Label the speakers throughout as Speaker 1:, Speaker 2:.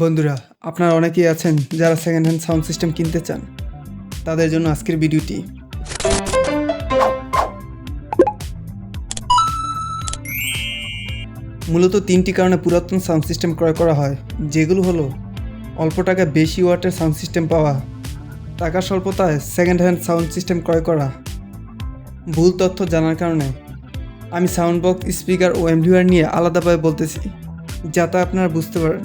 Speaker 1: বন্ধুরা, আপনারা অনেকেই আছেন যারা সেকেন্ড হ্যান্ড সাউন্ড সিস্টেম কিনতে চান। তাদের জন্য আজকের ভিডিওটি। মূলত তিনটি কারণে পুরাতন সাউন্ড সিস্টেম ক্রয় করা হয়। যেগুলো হলো, অল্প টাকা বেশি ওয়াটের সাউন্ড সিস্টেম পাওয়া, টাকা স্বল্পতায় সেকেন্ড হ্যান্ড সাউন্ড সিস্টেম ক্রয় করা। ভুল তথ্য জানার কারণে আমি সাউন্ড বক্স স্পিকার ও এমভিআর নিয়ে আলাদাভাবে বলতেছি, যাতে আপনারা বুঝতে পারেন।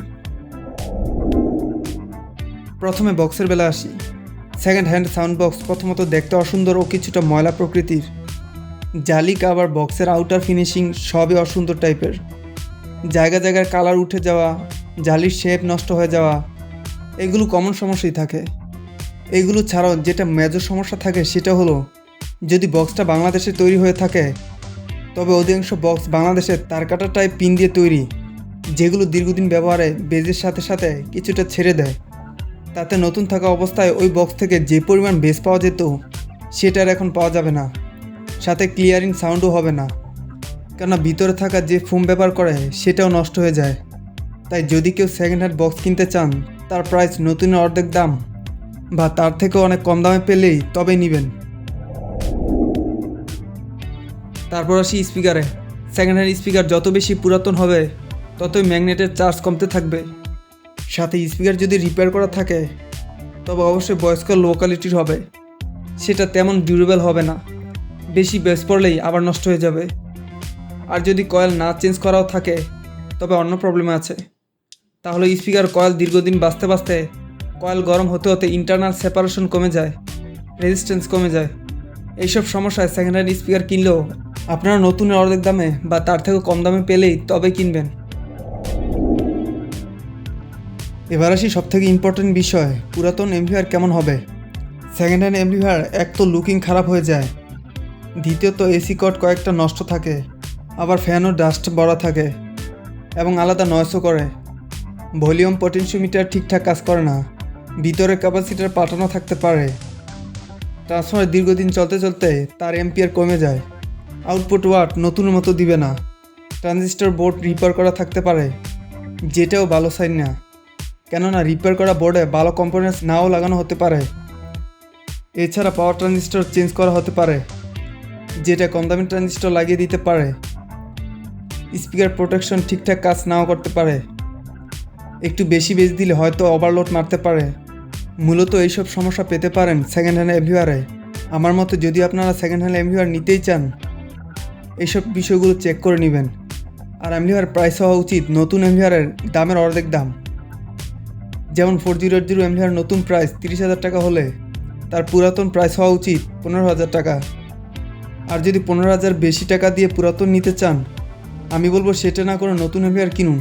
Speaker 1: প্রথমে বক্সের বেলা আসি। সেকেন্ড হ্যান্ড সাউন্ড বক্স প্রথমত দেখতে অসুন্দর ও কিছুটা ময়লা প্রকৃতির। জালি কাভার বক্সের আউটার ফিনিশিং সবই অসুন্দর টাইপের। জায়গা জায়গার কালার উঠে যাওয়া, জালির শেপ নষ্ট হয়ে যাওয়া, এগুলো কমন সমস্যাই থাকে। এগুলো ছাড়াও যেটা মেজর সমস্যা থাকে সেটা হলো, যদি বক্সটা বাংলাদেশে তৈরি হয়ে থাকে, তবে অধিকাংশ বক্স বাংলাদেশের তারকাটা টাইপ পিন দিয়ে তৈরি, যেগুলো দীর্ঘদিন ব্যবহারে বেজের সাথে সাথে কিছুটা ছেড়ে দেয়। তাতে নতুন থাকা অবস্থায় ওই বক্স থেকে যে পরিমাণ বেস পাওয়া যেত, সেটা আর এখন পাওয়া যাবে না। সাথে ক্লিয়ারিং সাউন্ডও হবে না। কেননা ভিতরে থাকা যে ফোম ব্যবহার করে, সেটাও নষ্ট হয়ে যায়। তাই যদি কেউ সেকেন্ড হ্যান্ড বক্স কিনতে চান, তার প্রাইস নতুনের অর্ধেক দাম, বা তার থেকেও অনেক কম দামে পেলেই তবেই নেবেন। তারপর আসি স্পিকারে সেকেন্ড হ্যান্ড স্পিকার যত বেশি পুরাতন হবে, ততই ম্যাগনেটের চার্জ কমতে থাকবে। সাথে স্পিকার যদি রিপেয়ার করা থাকে, তবে অবশ্যই বয়স্ক লো কোয়ালিটির হবে। সেটা তেমন ডিউরেবল হবে না। বেশি বেস পড়লেই আবার নষ্ট হয়ে যাবে। আর যদি কয়েল না চেঞ্জ করাও থাকে, তবে অন্য প্রবলেম আছে। তাহলে স্পিকার কয়েল দীর্ঘদিন বাঁচতে বাঁচতে কয়েল গরম হতে হতে ইন্টারনাল সেপারেশন কমে যায় রেজিস্ট্যান্স কমে যায়। এইসব সমস্যায় সেকেন্ড হ্যান্ড স্পিকার কিনলেও আপনারা নতুনের অর্ধেক দামে বা তার থেকেও কম দামে পেলেই তবে কিনবেন। এবার আসি সব থেকে ইম্পর্টেন্ট বিষয়, পুরাতন এমভিআর কেমন হবে? সেকেন্ড হ্যান্ড এমভিআর এক তো লুকিং খারাপ হয়ে যায়। দ্বিতীয়ত এসি কট কয়েকটা নষ্ট থাকে। আবার ফ্যানও ডাস্ট বড়া থাকে। এবং আলাদা নয়েসও করে। ভলিউম পটেনশিওমিটার ঠিকঠাক কাজ করে না। ভিতরে ক্যাপাসিটার পাঠানো থাকতে পারে। ট্রান্সফার দীর্ঘদিন চলতে চলতে তার এম্পিয়ার কমে যায়। আউটপুট ওয়াট নতুনের মতো দিবে না। ট্রানজিস্টর বোর্ড রিপেয়ার করা থাকতে পারে। যেটাও ভালো সাইন না। কেননা রিপেয়ার করা বোর্ডে ভালো কম্পোনেন্টস নাও লাগানো হতে পারে। এছাড়া পাওয়ার ট্রানজিস্টর চেঞ্জ করা হতে পারে, যেটা কম দামি ট্রানজিস্টর লাগিয়ে দিতে পারে। স্পিকার প্রোটেকশন ঠিকঠাক কাজ নাও করতে পারে। একটু বেশি বেশ দিলে হয়তো ওভারলোড মারতে পারে। মূলত এইসব সমস্যা পেতে পারেন সেকেন্ড হ্যান্ড এমভিআরে আমার মতে যদি আপনারা সেকেন্ড হ্যান্ড এমভিআর নিতেই চান, এইসব বিষয়গুলো চেক করে নেবেন। আর এমভিআর প্রাইস হওয়া উচিত, নতুন এমভিআরের দামের অর্ধেক দাম। যেমন four zero eight zero MVR নতুন প্রাইস তিরিশ হাজার টাকা হলে তার পুরাতন প্রাইস হওয়া উচিত পনেরো হাজার টাকা। আর যদি পনেরো হাজার বেশি টাকা দিয়ে পুরাতন নিতে চান, আমি বলব সেটা না করে নতুন এমভিআর কিনুন।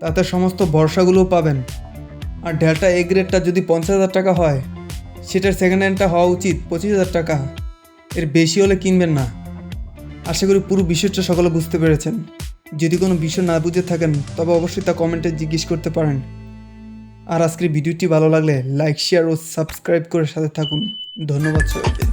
Speaker 1: তাতে সমস্ত ভরসাগুলোও পাবেন। আর ডেল্টা এ গ্রেডটা যদি পঞ্চাশ হাজার টাকা হয়, সেটার সেকেন্ড হ্যান্ডটা হওয়া উচিত পঁচিশ হাজার টাকা। এর বেশি হলে কিনবেন না। আশা করি পুরো বিষয়টা সকলে বুঝতে পেরেছেন। যদি কোনো বিষয় না বুঝে থাকেন, তবে অবশ্যই তা কমেন্টে জিজ্ঞেস করতে পারেন। আর আজকের ভিডিওটি ভালো লাগলে লাইক শেয়ার ও সাবস্ক্রাইব করে সাথে থাকুন। ধন্যবাদ সবাইকে।